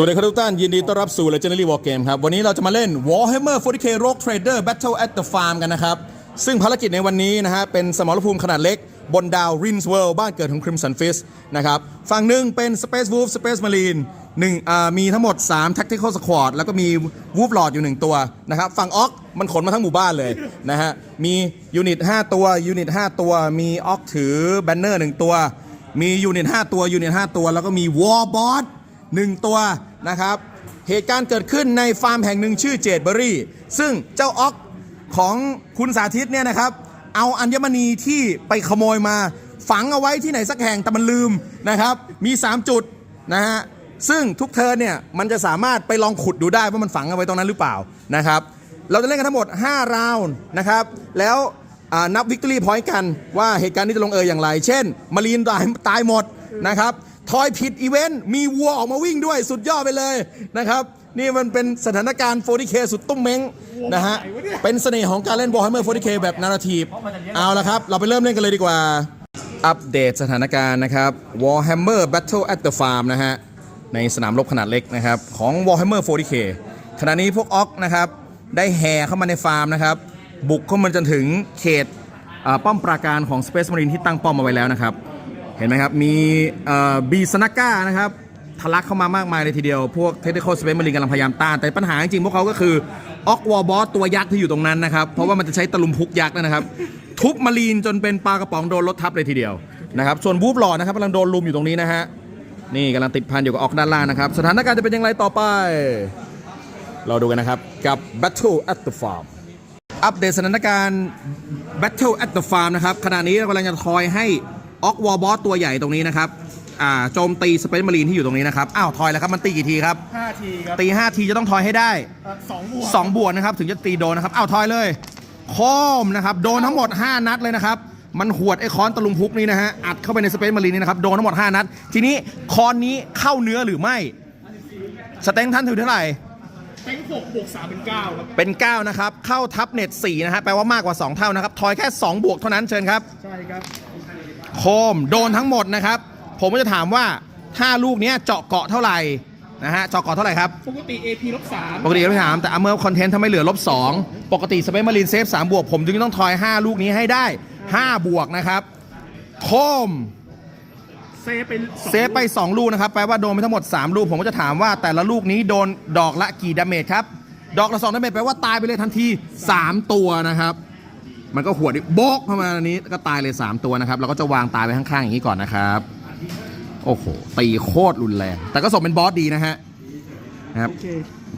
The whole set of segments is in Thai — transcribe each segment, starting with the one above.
สวัสดีครับทุกท่านยินดีต้อนรับสู่ Legendary War Game ครับ วันนี้เราจะมาเล่น Warhammer 40k Rogue Trader Battle at the Farm กันนะครับ ซึ่งภารกิจในวันนี้นะฮะ เป็นสมรภูมิขนาดเล็ก บนดาว Rins World บ้านเกิดของ Crimson Fist นะครับ ฝั่งหนึ่งเป็น Space Wolf Space Marine หนึ่งอ่ามีทั้งหมด 3 Tactical Squad แล้วก็มี Wolf Lord อยู่ 1 ตัวนะครับ ฝั่งออกมันขนมาทั้งหมู่บ้านเลยนะฮะ มียูนิต5ตัวยูนิต5ตัว มีออกถือแบนเนอร์1ตัว มียูนิต5ตัวยูนิต5ตัว แล้วก็มี War Boss หนึ่งตัว นะครับ เหตุการณ์เกิดขึ้นในฟาร์มแห่งหนึ่งชื่อเจดเบอรี่ ซึ่งเจ้าอ็อกของคุณสาธิตเนี่ยนะครับ เอาอัญมณีที่ไปขโมยมา ฝังเอาไว้ที่ไหนสักแห่งแต่มันลืมนะครับ มี 3 จุดนะฮะซึ่งทุกเทิร์นเนี่ยมันจะสามารถไปลองขุดดูได้ว่ามันฝังเอาไว้ตรงนั้นหรือเปล่านะครับ เราจะเล่นกันทั้งหมด 5 ราวน์นะครับ แล้วนับวิกตอรี่พอยต์กันว่าเหตุการณ์นี้จะลงเอยอย่างไร เช่น มารีนตายตายหมดนะครับ ทอยผิดอีเวนต์มีวัวออกมาวิ่งด้วยสุดยอดไปเลยนะครับ นี่มันเป็นสถานการณ์ 40k สุดตุ้มเม้งนะฮะ เป็นเสน่ห์ของการเล่น Warhammer 40k แบบนาราทีฟเอาละครับ เราไปเริ่มเล่นกันเลยดีกว่า อัปเดตสถานการณ์นะครับ Warhammer Battle at the Farm นะฮะ ในสนามรบขนาดเล็กนะครับ ของ Warhammer 40k ขณะนี้พวกออกนะครับ ได้แห่เข้ามาในฟาร์มนะครับ บุกเข้ามาจนถึงเขตป้อมปราการของ Space Marine ที่ตั้งป้อมเอาไว้แล้วนะครับ เห็นไหมครับ มีบีสนาก้านะครับทะลักเข้ามามากมายเลยทีเดียว พวกเทคนิคอลสเปซมารินกำลังพยายามต้าน แต่ปัญหาจริงๆพวกเขาก็คือออกวอลบอสตัวยักษ์ที่อยู่ตรงนั้นนะครับ เพราะว่ามันจะใช้ตะลุมพุกยักษ์นะครับ ทุบมารีนจนเป็นปลากระป๋องโดนรถทับเลยทีเดียวนะครับ ส่วนบูฟหลอดนะครับกำลังโดนลุมอยู่ตรงนี้นะฮะ นี่กำลังติดพันอยู่กับออกด้านล่างนะครับ สถานการณ์จะเป็นอย่างไรต่อไป เราดูกันนะครับ กับ Battle at the Farm อัปเดตสถานการณ์ Battle at the Farm นะครับ ขณะนี้เรากำลังจะคอยให้ ออกวอลบอสตัวใหญ่ตรงนี้นะครับอ่าโจมตีสเปซมารีนที่อยู่ตรงนี้นะครับอ้าวทอยแล้วครับมันตีกี่ทีครับ5ทีครับตี5ทีจะต้องทอยให้ได้ เอ่อสองบวก2บวกนะครับถึงจะตีโดนนะครับอ้าวทอยเลยโคมนะครับโดนทั้งหมด 5 นัดเลยนะครับ มันหวดไอ้ค้อนตะลุมพุกนี้นะฮะอัดเข้าไปในสเปซมารีนนี่นะครับโดนทั้งหมด 5 นัด ทีนี้ค้อนนี้เข้าเนื้อหรือไม่ สเต็งท่านถือเท่าไหร่ เป็นหกบวกสามเป็นเก้าครับเป็น 9 นะครับ เข้าทับเน็ต4นะฮะแปลว่ามากกว่า 2 เท่านะครับ ทอยแค่ 2 บวกเท่านั้นเชิญครับ ใช่ครับโคมโดนทั้งหมดนะครับ ผมก็จะถามว่าถ้าลูกเนี้ยเจาะเกาะเท่าไหร่นะฮะเจาะเกาะเท่าไหร่ครับ ปกติ AP ลบสามปกติเราไม่ถามแต่เมื่อคอนเทนต์ทำไมเหลือลบ2ปกติสเปซมารีนเซฟ3บวกผมจึงต้องทอย 5 ลูกนี้ให้ได้ 5 บวกนะครับ โคม เซฟเป็นสองเซฟไป 2 ลูกนะครับแปลว่าโดนไปทั้งหมด 3 ลูก ผมก็จะถามว่าแต่ละลูกนี้โดนดอกละกี่ดาเมจครับ ดอกละ2ดาเมจแปลว่าตายไปเลยทันที 3 ตัวนะครับ มันก็หัวดโบกเข้ามาอันนี้ก็ตายเลย 3 ตัวนะครับ เราก็จะวางตายไปข้างๆอย่างนี้ก่อนนะครับ โอ้โหตีโคตรรุนแรง แต่ก็สมเป็นบอสดีนะฮะนะครับโอเค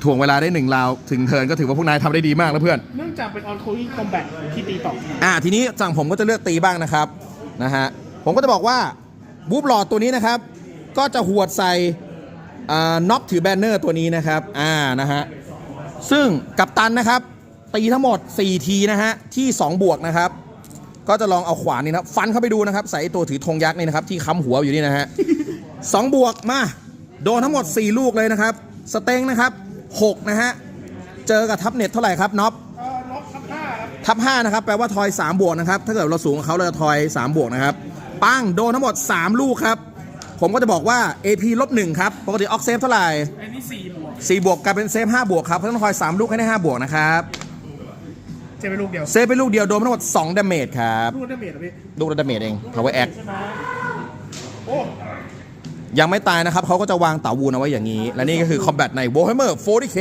ถ่วงเวลาได้หนึ่งราวถึงเทิร์นก็ถือว่าพวกนายทำได้ดีมากแล้วเพื่อน เนื่องจากเป็น ongoing combat ที่ตีต่อ อ่าทีนี้ฝั่งผมก็จะเลือกตีบ้างนะครับนะฮะผมก็จะบอกว่า บูฟหลอดตัวนี้นะครับ ก็จะหวดใส่อ่าน็อกถือแบนเนอร์ตัวนี้นะครับอ่านะฮะซึ่งกัปตันนะครับ ตีทั้งหมด 4 ทีนะฮะ ที่ 2 บวกนะครับ ก็จะลองเอาขวานนี่นะครับฟันเข้าไปดูนะครับ ใส่ไอ้ตัวถือธงยักษ์นี่นะครับ ที่ค้ำหัวอยู่นี่นะฮะสองบวกมา โดนทั้งหมด 4 ลูกเลยนะครับ สเต็งนะครับ6นะฮะ เจอกับทับเน็ตเท่าไหร่ครับน็อปเอ่อลบทับห้าครับทับ5นะครับ แปลว่าทอย 3 บวกนะครับ ถ้าเกิดเราสูงกว่าเขาเราจะทอย 3 บวกนะครับ ปังโดนทั้งหมด 3 ลูกครับ ผมก็จะบอกว่า AP ลบ1ครับ ปกติออกเซฟเท่าไหร่อันนี้สี่บวก4บวกกลายเป็นเซฟ5บวกครับเพราะฉะนั้นทอย 3 ลูกให้ได้5บวกนะครับ เจเป็นลูกเดียวเซฟไปลูกเดียวโดนไปทั้งหมด2ดาเมจครับลูกดาเมจเหรอพี่ลูกละดาเมจเอง power act ใช่ไหมโอ้ยังไม่ตายนะครับเขาก็จะวางเต่าวูนเอาไว้อย่างนี้ และนี่ก็คือ combat ใน Warhammer 40k